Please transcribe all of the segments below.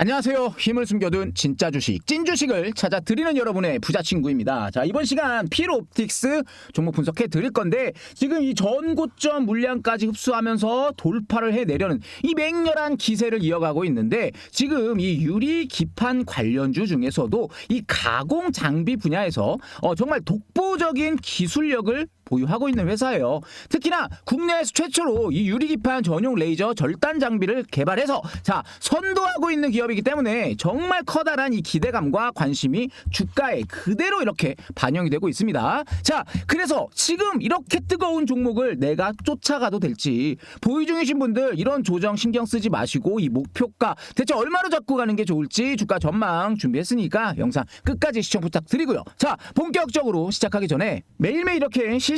안녕하세요. 힘을 숨겨둔 진짜 주식, 찐 주식을 찾아 드리는 여러분의 부자 친구입니다. 자, 이번 시간 필옵틱스 종목 분석해 드릴 건데 지금 이 전고점 물량까지 흡수하면서 돌파를 해 내려는 이 맹렬한 기세를 이어가고 있는데 지금 이 유리 기판 관련주 중에서도 이 가공 장비 분야에서 어, 정말 독보적인 기술력을 보유하고 있는 회사예요. 특히나 국내에서 최초로 이 유리기판 전용 레이저 절단 장비를 개발해서 자 선도하고 있는 기업이기 때문에 정말 커다란 이 기대감과 관심이 주가에 그대로 이렇게 반영이 되고 있습니다. 자 그래서 지금 이렇게 뜨거운 종목을 내가 쫓아가도 될지 보유 중이신 분들 이런 조정 신경 쓰지 마시고 이 목표가 대체 얼마로 잡고 가는 게 좋을지 주가 전망 준비했으니까 영상 끝까지 시청 부탁드리고요. 자 본격적으로 시작하기 전에 매일매일 이렇게 실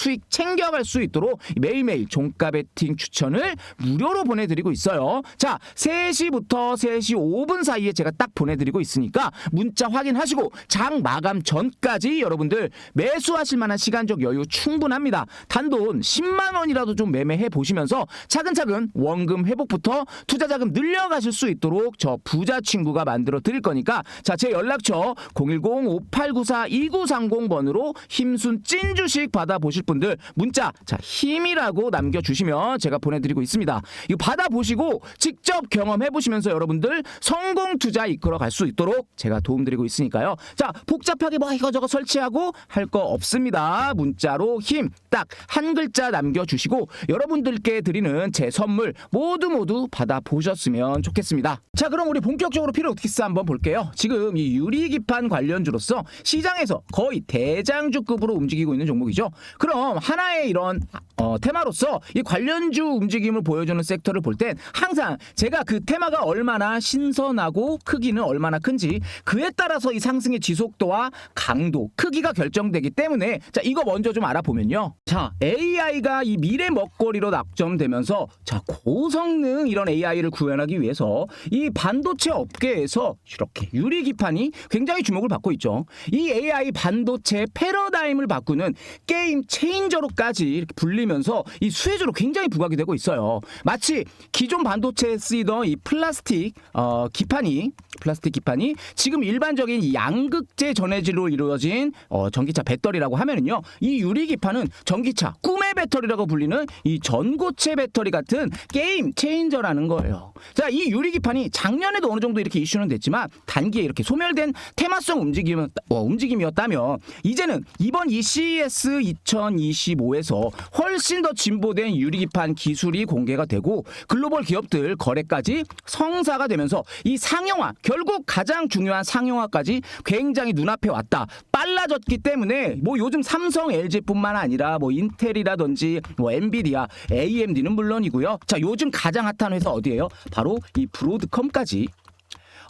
수익 챙겨갈 수 있도록 매일매일 종가 베팅 추천을 무료로 보내드리고 있어요. 자, 3시부터 3시 5분 사이에 제가 딱 보내드리고 있으니까 문자 확인하시고 장 마감 전까지 여러분들 매수하실 만한 시간적 여유 충분합니다. 단돈 10만 원이라도 좀 매매해 보시면서 차근차근 원금 회복부터 투자 자금 늘려가실 수 있도록 저 부자 친구가 만들어 드릴 거니까 자, 제 연락처 010-5894-2930번으로 힘순 찐 주식 받아 보실 분들 문자 자, 힘이라고 남겨 주시면 제가 보내 드리고 있습니다. 이거 받아 보시고 직접 경험해 보시면서 여러분들 성공 투자 이끌어 갈 수 있도록 제가 도움 드리고 있으니까요. 자, 복잡하게 뭐 이거저거 설치하고 할 거 없습니다. 문자로 힘 딱 한 글자 남겨 주시고 여러분들께 드리는 제 선물 모두 모두 받아 보셨으면 좋겠습니다. 자, 그럼 우리 본격적으로 필요옵티스 한번 볼게요. 지금 이 유리기판 관련주로서 시장에서 거의 대장주급으로 움직이고 있는 종목이죠. 그럼 하나의 이런 어, 테마로서 이 관련주 움직임을 보여주는 섹터를 볼 땐 항상 제가 그 테마가 얼마나 신선하고 크기는 얼마나 큰지 그에 따라서 이 상승의 지속도와 강도, 크기가 결정되기 때문에 자 이거 먼저 좀 알아보면요. 자 AI가 이 미래 먹거리로 낙점되면서 자 고성능 이런 AI를 구현하기 위해서 이 반도체 업계에서 이렇게 유리 기판이 굉장히 주목을 받고 있죠. 이 AI 반도체 패러다임을 바꾸는 게임 체인저로까지 이렇 게 불리면서 이 수혜주로 굉장히 부각이 되고 있어요. 마치 기존 반도체에 쓰이던 이 플라스틱 어, 기판이 플라스틱 기판이 지금 일반적인 이 양극재 전해질로 이루어진 어, 전기차 배터리라고 하면은요 이 유리 기판은 전기차 꿈의 배터리라고 불리는 이 전고체 배터리 같은 게임 체인저라는 거예요. 자, 이 유리 기판이 작년에도 어느 정도 이렇게 이슈는 됐지만 단기에 이렇게 소멸된 테마성 움직임 어, 움직임이었다면 이제는 이번 이 CES 2025에서 훨씬 더 진보된 유리 기판 기술이 공개가 되고 글로벌 기업들 거래까지 성사가 되면서 이 상용화 결국 가장 중요한 상용화까지 굉장히 눈앞에 왔다. 빨라졌기 때문에 뭐 요즘 삼성, LG뿐만 아니라 뭐 인텔이라든지 뭐 엔비디아, AMD는 물론이고요. 자, 요즘 가장 핫한 회사 어디예요? 바로 이 브로드컴까지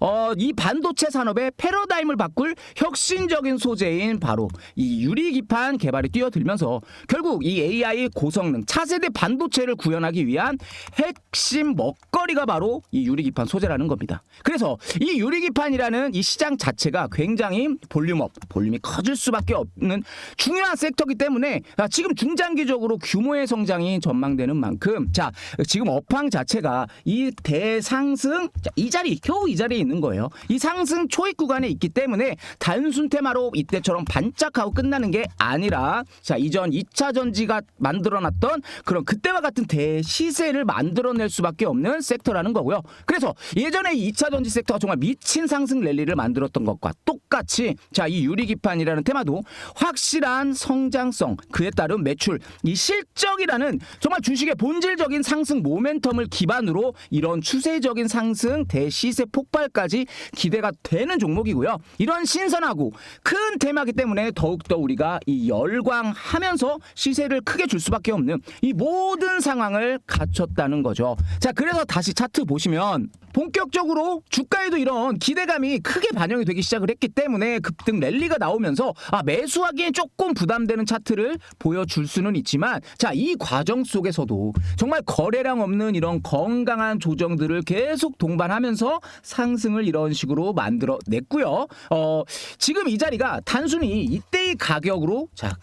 어, 이 반도체 산업의 패러다임을 바꿀 혁신적인 소재인 바로 이 유리기판 개발이 뛰어들면서 결국 이 AI 고성능 차세대 반도체를 구현하기 위한 핵심 먹거리가 바로 이 유리기판 소재라는 겁니다. 그래서 이 유리기판이라는 이 시장 자체가 굉장히 볼륨업, 볼륨이 커질 수밖에 없는 중요한 섹터이기 때문에 아, 지금 중장기적으로 규모의 성장이 전망되는 만큼 자 지금 업황 자체가 이 대상승 자, 이 자리 겨우 이 자리에 있는 없는 거예요. 이 상승 초입 구간에 있기 때문에 단순 테마로 이때처럼 반짝하고 끝나는 게 아니라 자 이전 2차 전지가 만들어놨던 그런 그때와 같은 대시세를 만들어낼 수밖에 없는 섹터라는 거고요. 그래서 예전에 2차 전지 섹터가 정말 미친 상승 랠리를 만들었던 것과 똑같이 자 이 유리기판이라는 테마도 확실한 성장성 그에 따른 매출 이 실적이라는 정말 주식의 본질적인 상승 모멘텀을 기반으로 이런 추세적인 상승 대시세 폭발 까지 기대가 되는 종목이고요. 이런 신선하고 큰 테마기 때문에 더욱더 우리가 이 열광하면서 시세를 크게 줄 수밖에 없는 이 모든 상황을 갖췄다는 거죠. 자, 그래서 다시 차트 보시면 본격적으로 주가에도 이런 기대감이 크게 반영이 되기 시작을 했기 때문에 급등 랠리가 나오면서 아, 매수하기엔 조금 부담되는 차트를 보여줄 수는 있지만 자, 이 과정 속에서도 정말 거래량 없는 이런 건강한 조정들을 계속 동반하면서 상승을 이런 식으로 만들어 냈고요. 어, 지금 이 자리가 단순히 이때의 가격으로 자, 도-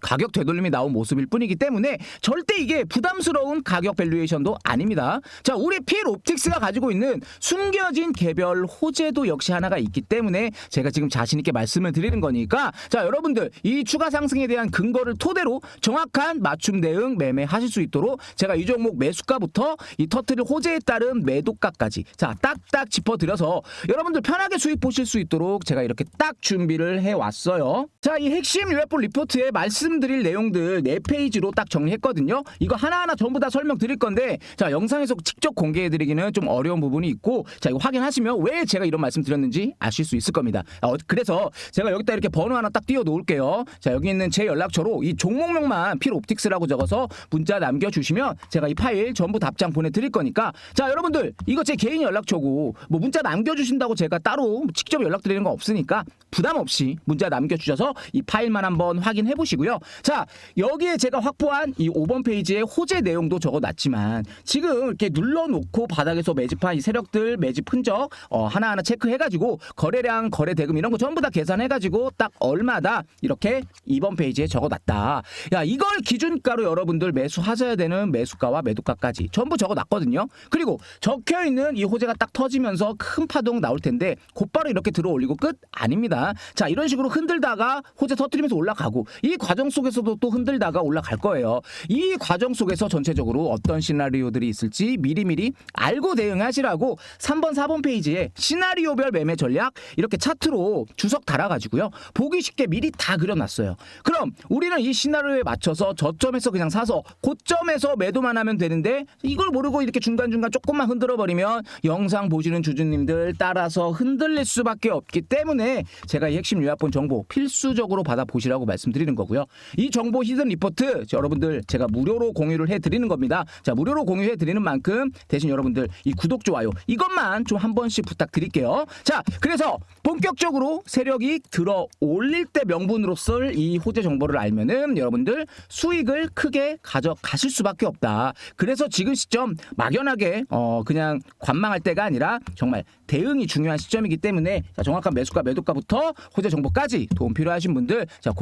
가격 되돌림이 나온 모습일 뿐이기 때문에 절대 이게 부담스러운 가격 밸류에이션도 아닙니다. 자, 우리 필 옵틱스가 가지고 있는 숨겨진 개별 호재도 역시 하나가 있기 때문에 제가 지금 자신 있게 말씀을 드리는 거니까 자, 여러분들 이 추가 상승에 대한 근거를 토대로 정확한 맞춤 대응 매매하실 수 있도록 제가 이 종목 매수가부터 이 터트릴 호재에 따른 매도가까지 자, 딱딱 짚어 드려서 여러분들 편하게 수익 보실 수 있도록 제가 이렇게 딱 준비를 해 왔어요. 자, 이 핵심 UFO 리포트에 말 씀드릴 내용들 네 페이지로 딱 정리했거든요. 이거 하나하나 전부 다 설명드릴 건데 자, 영상에서 직접 공개해 드리기는 좀 어려운 부분이 있고 자, 이거 확인하시면 왜 제가 이런 말씀 드렸는지 아실 수 있을 겁니다. 어, 그래서 제가 여기다 이렇게 번호 하나 딱 띄워 놓을게요. 자, 여기 있는 제 연락처로 이 종목명만 필옵틱스라고 적어서 문자 남겨 주시면 제가 이 파일 전부 답장 보내 드릴 거니까 자, 여러분들 이거 제 개인 연락처고 뭐 문자 남겨 주신다고 제가 따로 직접 연락드리는 거 없으니까 부담 없이 문자 남겨 주셔서 이 파일만 한번 확인해 보시고 요. 자, 여기에 제가 확보한 이 5번 페이지에 호재 내용도 적어 놨지만 지금 이렇게 눌러 놓고 바닥에서 매집한 이 세력들 매집 흔적 어, 하나하나 체크해 가지고 거래량, 거래 대금 이런 거 전부 다 계산해 가지고 딱 얼마다 이렇게 2번 페이지에 적어 놨다. 야, 이걸 기준가로 여러분들 매수하셔야 되는 매수가와 매도가까지 전부 적어 놨거든요. 그리고 적혀 있는 이 호재가 딱 터지면서 큰 파동 나올 텐데 곧바로 이렇게 들어 올리고 끝 아닙니다. 자, 이런 식으로 흔들다가 호재 터트리면서 올라가고 이 과정 속에서도 또 흔들다가 올라갈 거예요. 이 과정 속에서 전체적으로 어떤 시나리오들이 있을지 미리미리 알고 대응하시라고 3번, 4번 페이지에 시나리오별 매매 전략 이렇게 차트로 주석 달아가지고요. 보기 쉽게 미리 다 그려놨어요. 그럼 우리는 이 시나리오에 맞춰서 저점에서 그냥 사서 고점에서 매도만 하면 되는데 이걸 모르고 이렇게 중간중간 조금만 흔들어 버리면 영상 보시는 주주님들 따라서 흔들릴 수밖에 없기 때문에 제가 이 핵심 요약본 정보 필수적으로 받아 보시라고 말씀드리는 거고요. 이 정보 히든 리포트 여러분들 제가 무료로 공유를 해 드리는 겁니다. 자, 무료로 공유해 드리는 만큼 대신 여러분들 이 구독 좋아요 이것만 좀 한 번씩 부탁드릴게요. 자, 그래서 본격적으로 세력이 들어 올릴 때 명분으로 쓸 이 호재 정보를 알면은 여러분들 수익을 크게 가져가실 수밖에 없다. 그래서 지금 시점 막연하게 어 그냥 관망할 때가 아니라 정말 대응이 중요한 시점이기 때문에 자, 정확한 매수가 매도가부터 호재 정보까지 도움 필요하신 분들 자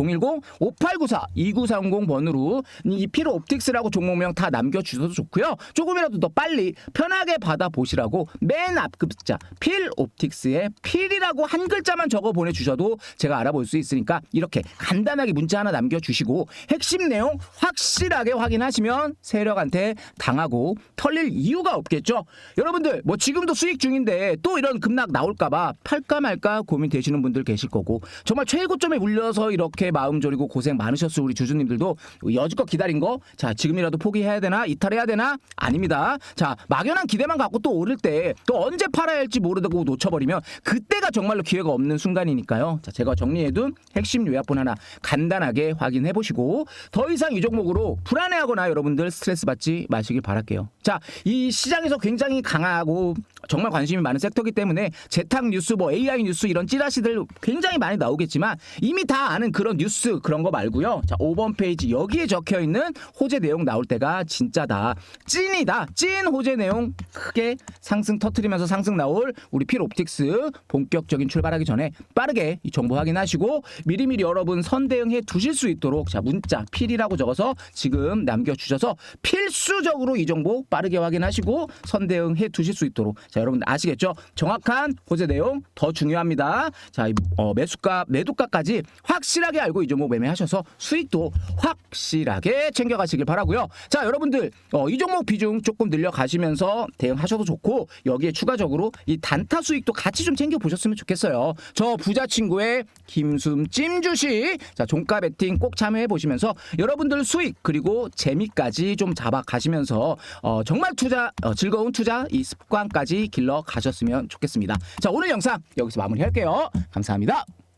010-5894-2930번으로 이 피로 옵틱스라고 종목명 다 남겨주셔도 좋고요. 조금이라도 더 빨리 편하게 받아보시라고 맨 앞 글자 필 옵틱스에 필이라고 한 글자만 적어 보내주셔도 제가 알아볼 수 있으니까 이렇게 간단하게 문자 하나 남겨주시고 핵심 내용 확실하게 확인하시면 세력한테 당하고 털릴 이유가 없겠죠. 여러분들 뭐 지금도 수익 중인데 또 이런 급락 나올까봐 팔까 말까 고민되시는 분들 계실 거고 정말 최고점에 물려서 이렇게 마음 졸이고 고생 많으셨을 우리 주주님들도 여지껏 기다린 거 자 지금이라도 포기해야 되나 이탈해야 되나 아닙니다. 자 막연한 기대만 갖고 또 오를 때 또 언제 팔아야 할지 모르고 놓쳐버리면 그때가 정말로 기회가 없는 순간이니까요. 자 제가 정리해둔 핵심 요약본 하나 간단하게 확인해 보시고 더 이상 이 종목으로 불안해하거나 여러분들 스트레스 받지 마시길 바랄게요. 자 이 시장에서 굉장히 강하고 정말 관심이 많은 섹터이기 때문에 재탕 뉴스 뭐 AI 뉴스 이런 찌라시들 굉장히 많이 나오겠지만 이미 다 아는 그런 뉴스 그런 거 말고 요. 자 5번 페이지 여기에 적혀 있는 호재 내용 나올 때가 진짜다. 찐이다. 찐 호재 내용 크게 상승 터트리면서 상승 나올 우리 필 옵틱스 본격적인 출발하기 전에 빠르게 이 정보 확인하시고 미리미리 여러분 선대응해 두실 수 있도록 자 문자 필이라고 적어서 지금 남겨 주셔서 필수적으로 이 정보 빠르게 확인하시고 선대응해 두실 수 있도록 자 자, 여러분 아시겠죠? 정확한 호재 내용 더 중요합니다. 자, 이, 어, 매수가, 매도가까지 확실하게 알고 이 종목 매매하 셔서 수익도 확실하게 챙겨가시길 바라고요. 자, 여러분들 어, 이 종목 비중 조금 늘려가시면서 대응하셔도 좋고 여기에 추가적으로 이 단타 수익도 같이 좀 챙겨 보셨으면 좋겠어요. 저 부자 친구의 김숨 찜주식 자 종가 베팅 꼭 참여해 보시면서 여러분들 수익 그리고 재미까지 좀 잡아 가시면서 어, 정말 투자 어, 즐거운 투자 이 습관까지 길러 가셨으면 좋겠습니다. 자 오늘 영상 여기서 마무리할게요. 감사합니다.